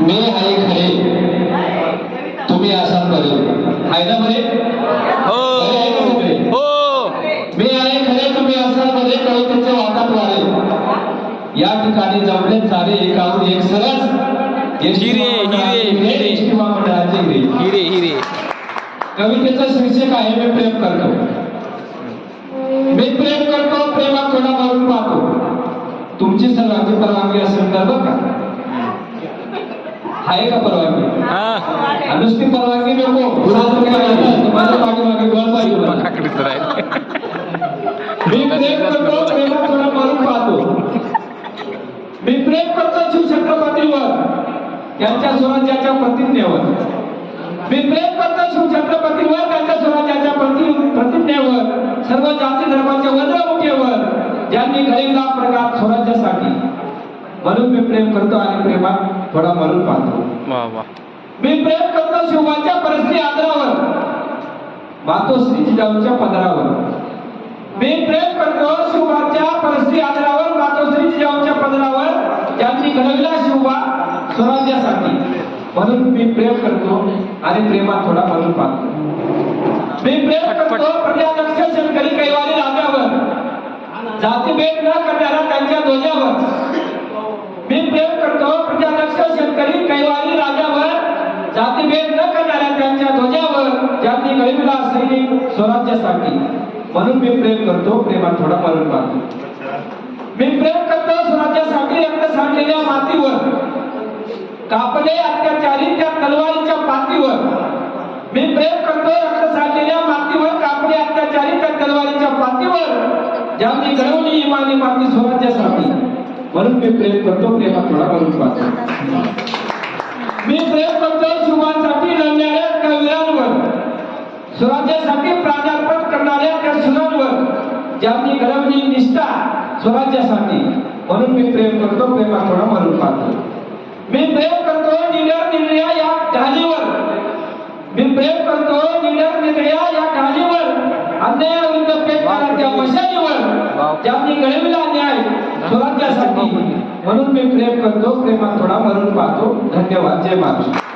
मी आहे खरे. तुम्ही असाल बरे आहे ना बरे हो? हो. मी आहे खरे तुम्ही असाल बरे कवितेचे वाटात वारे या ठिकाणी जमले सारे एकाहून एक सरस. हिरे, हिरे, हिरे, हिरे. हिरे. हिरे हिरे. कवितेचं शीर्षक आहे मी प्रेम करतो. मी प्रेम करतो प्रेमात थोडा मारून पाहतो? तुमची सर्वांची परवानगी असेल तर का आहे का परवानगी? नुसती परवानगी नको. माझ्या पाठीमागे गोळ पाहिजे मी प्रेम करतो प्रेमात थोडा मारून पाहतो. मी प्रेम करतो शिवछत्रपतीवर त्यांच्या स्वराज्याच्या प्रतिज्ञेवर. मी प्रेम करतो शिवछत्रपतीवर त्यांच्या स्वराज्याच्या प्रति प्रतिज्ञेवर. सर्व जाती धर्माच्या वज्रमुखेवर. ज्यांनी घडीला प्रकार स्वराज्यासाठी. म्हणून मी प्रेम करतो आणि प्रेमात थोडा मरून पाहतो. वा वा. मी प्रेम करतो शिवाच्या परस्त्री आदरावर. मातोश्री जिजाऊच्या पदरावर. मी प्रेम करतो शिवाच्या परस्त्री आदरावर मातोश्री जिजाऊच्या पदरावर. ज्यांनी घडविला शिवबा स्वराज्यासाठी. म्हणून मी प्रेम करतो आणि प्रेमात थोडा म्हणून पाहतो. मी प्रेम करतो प्रजादक्ष शेतकरी कैवारी राजावर. जातीभेद न करणाऱ्या त्यांच्या ध्वजावर मी प्रेम करतो प्रजादक्ष शेतकरी कैवारी राजावर जातीभेद न करणाऱ्या त्यांच्या ध्वजावर ज्यांनी गळविला सैनिक स्वराज्यासाठी. म्हणून मी प्रेम करतो प्रेमात थोडा मरून मारतो मी प्रेम करतो स्वराज्यासाठी रक्त सांडलेल्या मातीवर. कापले अत्याचारी त्या तलवारीच्या पातीवर. मी प्रेम करतो रक्त सांडलेल्या मातीवर कापले अत्याचारी त्या तलवारीच्या पातीवर. ज्यांनी घडवली इमानी माती स्वराज्यासाठी. म्हणून मी प्रेम करतो प्रेमात थोडा मरून पाहतो. मी प्रेम करतो शिवांसाठी लढणाऱ्या त्या वीरांवर स्वराज्यासाठी प्राणार्पण करणाऱ्या त्या सुरांवर ज्यांनी घडवली निष्ठा स्वराज्यासाठी. म्हणून मी प्रेम करतो प्रेमात थोडा मरून पाहतो. मी प्रेम करतो निडर या ढालीवर. मी प्रेम करतो निडर निंद्रिया या ढालीवर. अन्यायाविरुद्ध पेट त्या मशालीवर ज्यांनी घडविला न्याय स्वराज्यासाठी. म्हणून मी प्रेम करतो प्रेमात थोडा मरून पाहतो. धन्यवाद. जय महाराष्ट्र.